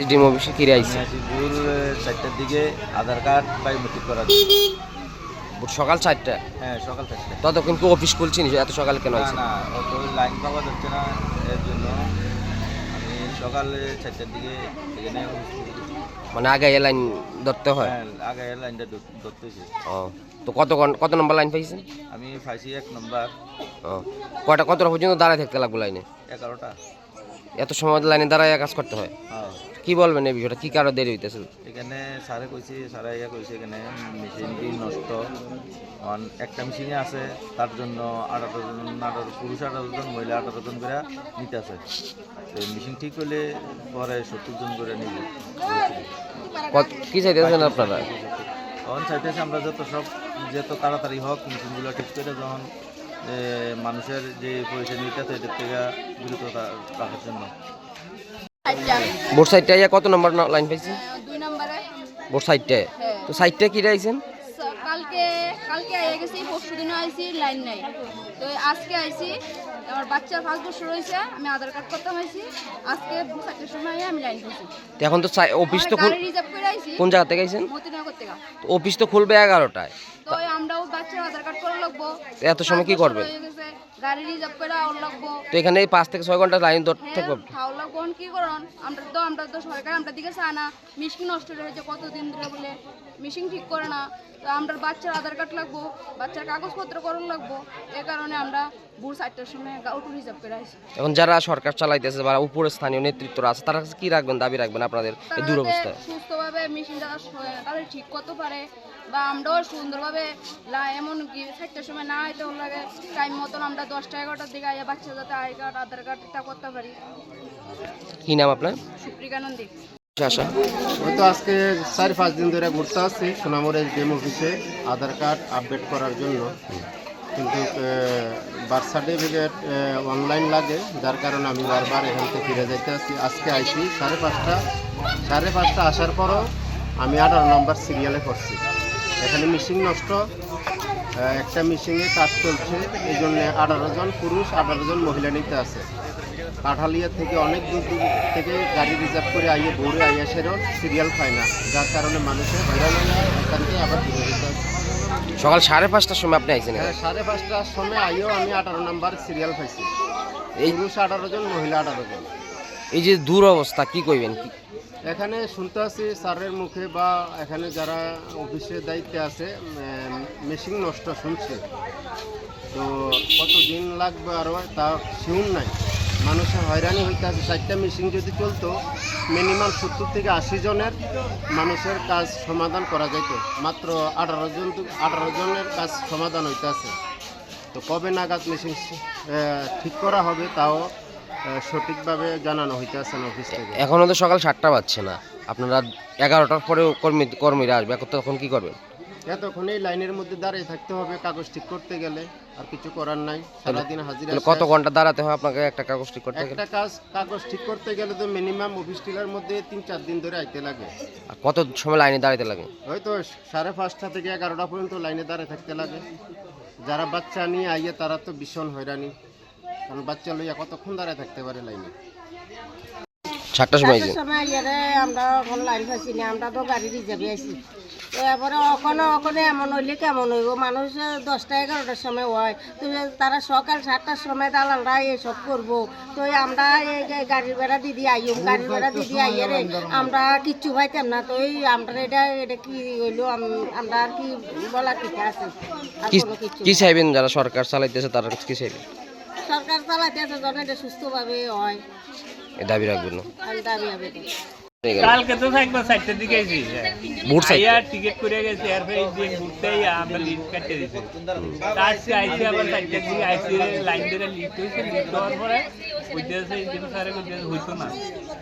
ডিম অফিসে কিরে আইছে। ভোর চারটার দিকে আধার কার্ড বায়োমেট্রিক করা সকাল চারটা? হ্যাঁ সকাল চারটা। ততক্ষণ কি অফিস খুলছি নি এত সকালে কেন না আইছে না অত লাইন পাওয়া যাচ্ছে না এর জন্য। আমি সকালে চারটার দিকে এখানে মানে আগে এ লাইন ধরতে হয়? হ্যাঁ, আগে লাইনটা ধর- ধরতেছি ও তো কত কত নম্বর লাইন পাইছেন? আমি পাইছি এক নম্বর। ও কয়টা কতটা পর্যন্ত দাঁড়ায় থাকতে লাগবো লাইনে? এগারোটা। এত সময় লাইনে দাঁড়ায় কাজ করতে হয়। হ্যাঁ। কি বলবেন এই বিষয়টা? কি কারও দেরি হইতেছে? এখানে স্যারে কইছে স্যারে ইয়া কইছে এখানে মেশিনটি নষ্ট। একটা মেশিনে আছে তার জন্য আঠারো জন আঠারো পুরুষ আঠারো জন মহিলা আঠারো জন করে নিতে আছে। তো মেশিন ঠিক হলে পরে সত্তর জন করে নিব। কি চাইতেছেন আপনারা? তখন চাইতেছি আমরা যত সব যত তাড়াতাড়ি হোক মেশিনগুলো ঠিক করে যখন এ, মানুষের যে পয়সা নিতে আছে এদের থেকে বিরত রাখার জন্য। আচ্ছা সাইডটা ইয়া কত নম্বর লাইন পাইছেন দুই নম্বরে। সাইডটা হ্যাঁ। তো সাইডটা কি আইছেন? স- কালকে কালকে আইয়া গেছি পরশু দিনও আইছি লাইন নাই। তো আজকে আইছি আমার বাচ্চার পাঁচ বছর রয়েছে আমি আধার কার্ড করতে হয়েছি আজকে চারটের সময় আমি লাইন করছি এখন তো অফিস তো রিজার্ভ করে আইছি কোন জায়গা থেকে আইছেন? মতিনগর থেকে। অফিস তো খুলবে এগারোটায়। তো আমরাও বাচ্চার আধার কার্ড করা লাগবো। এত সময় কি করবেন? গাড়ি রিজার্ভ করে আওয়ার লাগবো। তো এখানে এই পাঁচ থেকে ছয় ঘণ্টা লাইন ধরতে হ্যাঁ খাওয়া লাগবো কি করন? আমরা তো আমরা তো সরকার আমরা দিকে চায় না। মিশিং নষ্ট হয়েছে কতদিন ধরে বলে। মিশিং ঠিক করে না। তো আমরা বাচ্চার আধার কার্ড লাগবো বাচ্চার কাগজপত্র করণ লাগবো। এ কারণে আমরা ভোর চারটার সময় অটো রিজার্ভ করে আসি। এখন যারা সরকার চালাইতেছে বা উপরে স্থানীয় নেতৃত্বরা আছে তারা কি রাখবেন দাবি রাখবেন আপনাদের এই দুরবস্থায় সুস্থভাবে মেশিনটা তাদের ঠিক করতে পারে। বা আমরাও সুন্দরভাবে লা- এমন কি চারটার সময় না আইতে লাগে টাইম মতন আমরা দশটা এগারোটার দিকে আইয়া বাচ্চা যাতে আই কার্ড আধার কার্ড এটা করতে পারি। কি নাম আপনার? সুপ্রিকা নন্দী। আশা ওই তো আজকে চার পাঁচ দিন ধরে ঘুরতে আসছি সোনামুর এসডিএম অফিসে আধার কার্ড আপডেট করার জন্য। কিন্তু বার্থ সার্টিফিকেট অনলাইন লাগে যার কারণে আমি বারবার এখান থেকে ফিরে যাইতে আসছি। আজকে আইছি সাড়ে পাঁচটা সাড়ে পাঁচটা আসার পরও আমি আঠারো নম্বর সিরিয়ালে করছি এখানে মিশিং নষ্ট। একটা মিশিংয়ে কাজ চলছে। এই জন্য আঠারো জন পুরুষ আঠারো জন মহিলা নিতে আছে। কাঠালিয়া থেকে অনেক দূর দূর থেকে গাড়ি রিজার্ভ করে আইয়ে ভোরে আইয়া সেরেও সিরিয়াল পায় না। যার কারণে মানুষের হয়রান হয়ে এখান থেকে আবার ফিরে যেতে। সকাল সাড়ে পাঁচটার সময় আপনি আইছেন হ্যাঁ সাড়ে পাঁচটার সময় আইও আমি আঠারো নাম্বার সিরিয়াল পাইছি। এই পুরুষ আঠারো জন মহিলা আঠারো জন। এই যে দূর অবস্থা কি কইবেন? কি- এখানে শুনতে আছি স্যারের মুখে বা এখানে যারা অফিসে দায়িত্বে আছে মেশিন নষ্ট শুনছে। তো কতদিন লাগবে আরও তা শিউন নাই। মানুষের হয়রানি হইতে আছে চারটা মেশিন যদি চলতো, মিনিমাম সত্তর থেকে আশি জনের মানুষের কাজ সমাধান করা যেত মাত্র আঠারো জন, আঠারো জনের কাজ সমাধান হইতে আছে তো কবে নাগাদ মেশিন ঠিক করা হবে, তাও সঠিকভাবে জানানো হইতে আছে না অফিস থেকে। এখনও তো সকাল সাতটা বাজছে না। আপনারা এগারোটার পরে কর্মী কর্মীরা আসবে এখন তখন কি করবেন? এতক্ষণ এই লাইনের মধ্যে দাঁড়িয়ে থাকতে হবে কাগজ ঠিক করতে গেলে আর কিছু করার নাই। সারাদিন হাজিরা কত ঘণ্টা দাঁড়াতে হয় আপনাকে একটা কাগজ ঠিক করতে একটা কাজ কাগজ ঠিক করতে গেলে তো মিনিমাম অফিস টিলার মধ্যে তিন চার দিন ধরে আইতে লাগে। আর কত সময় লাইনে দাঁড়াতে লাগে? হয়তো সাড়ে পাঁচটা থেকে এগারোটা পর্যন্ত লাইনে দাঁড়িয়ে থাকতে লাগে। যারা বাচ্চা নিয়ে আইয়ে তারা তো ভীষণ হয়রানি। কারণ বাচ্চা লইয়া কতক্ষণ দাঁড়িয়ে থাকতে পারে লাইনে? সাতটার সময় সময় ইয়ারে আমরা এখন লাইন না আমরা তো গাড়ি রিজার্ভে আছি তো এবারে ওখানে ওখানে এমন হইলে কেমন হইব? মানুষ দশটা এগারোটার সময় হয় তো তারা সকাল সাতটার সময় দালালরা এসব করব। তো আমরা এই যে গাড়ির বেড়া দিদি আইম গাড়ির বেড়া দিদি আইয়ে রে আমরা কিচ্ছু পাইতাম না। তো এই আমরা এটা এটা কি হইল? আমরা আর কি বলার ঠিক আছে? কি কি চাইবেন যারা সরকার চালাইতেছে তারা কি চাইবেন চালাতে আছে যেন এটা সুস্থভাবে হয়। দাবি রাখবেন না। দাবি আবেদন কালকে তো চারটার দিকে টিকিট করে গেছি এরপরে এই দিন ঘুরতে আমরা লিস্ট কাটতে দিছি। আজকে আইসি আবার চারটার দিকে আইসি লাইন ধরে লিস্ট হয়েছে লিস্ট হওয়ার পরে বুঝতেছে দিন স্যারে বুঝতেছে হইতো না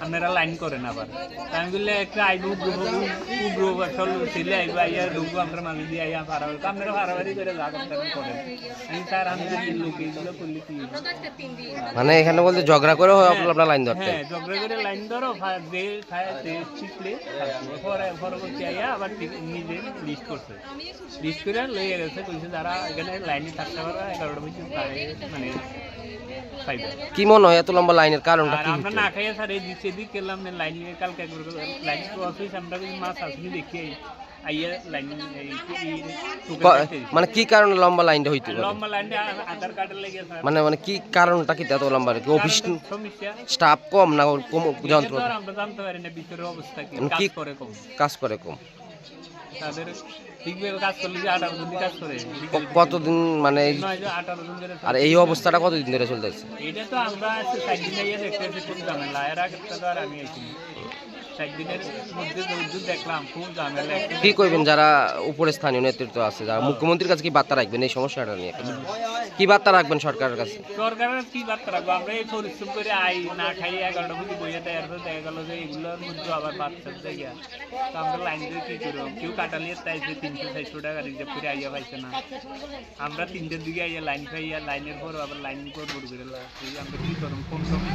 আপনারা লাইন করেন আবার। আমি বললে একটা আইব আসল ছেলে আইব আইয়া ঢুকবো আমরা মাঝে দিয়ে আইয়া পারাবারি আপনারা পারাবারি করে যা করতে করেন। আমি স্যার আমি জানি লোক এইগুলো করলে কি মানে এখানে বলতে ঝগড়া করে হয় আপনার লাইন ধরতে। হ্যাঁ ঝগড়া করে লাইন ধরো যে সে শিখলে পরে পরবর্তী আইয়া আবার নিজে লিস্ট করছে। লিস্ট করে লইয়ে গেছে কইছে যারা এখানে লাইনে থাকতে পারবে এগারোটা পর্যন্ত তারে মানে কি মনে হয় এত লম্বা লাইনের কারণটা কি আমরা? না খাইয়া স্যার এই দিক সেদিক লাইন নিয়ে কালকে লাইন ক্রস হয়েছে আমরা মাছ আসলে দেখি আইয়া লাইন। মানে কি কারণে লম্বা লাইনটা হইতে লম্বা লাইনে আধার কার্ডের লেগে মানে মানে কি কারণটা কি এত লম্বা? কি অফিস স্টাফ কম না কম যন্ত্র? এটা তো আর আমরা জানতে পারি না ভিতরের অবস্থা কি মানে কাজ করে কম। কাজ করে তাদের কতদিন মানে আর এই অবস্থাটা কতদিন ধরে চলতেছে? এটা তো আমরা আর দিনের মধ্যে দৌড় দেখলাম খুব ঝামেলা কি করবেন যারা উপরে স্থানীয় নেতৃত্ব আছে যারা মুখ্যমন্ত্রীর কাছে কি বার্তা রাখবেন? এই সমস্যাটা নিয়ে কি বার্তা রাখবেন সরকারের কাছে? সরকারের কি বার্তা রাখব? আমরা এই পরিশ্রম করে আই না খাই এগারোটা বুঝি বইয়ে দেয় এরপর দেখা গেল যে এগুলোর মধ্যে আবার বাচ্চার জায়গা তো আমরা লাইন দিয়ে কি করব? কেউ কাটালিয়ে চাইছে তিনশো চারশো টাকা রিজার্ভ করে আইয়া পাইছে না। আমরা তিনটের দিকে আইয়া লাইন খাইয়া লাইনের পর আবার লাইন করে বড় করে আমরা কি করব? কোন সময়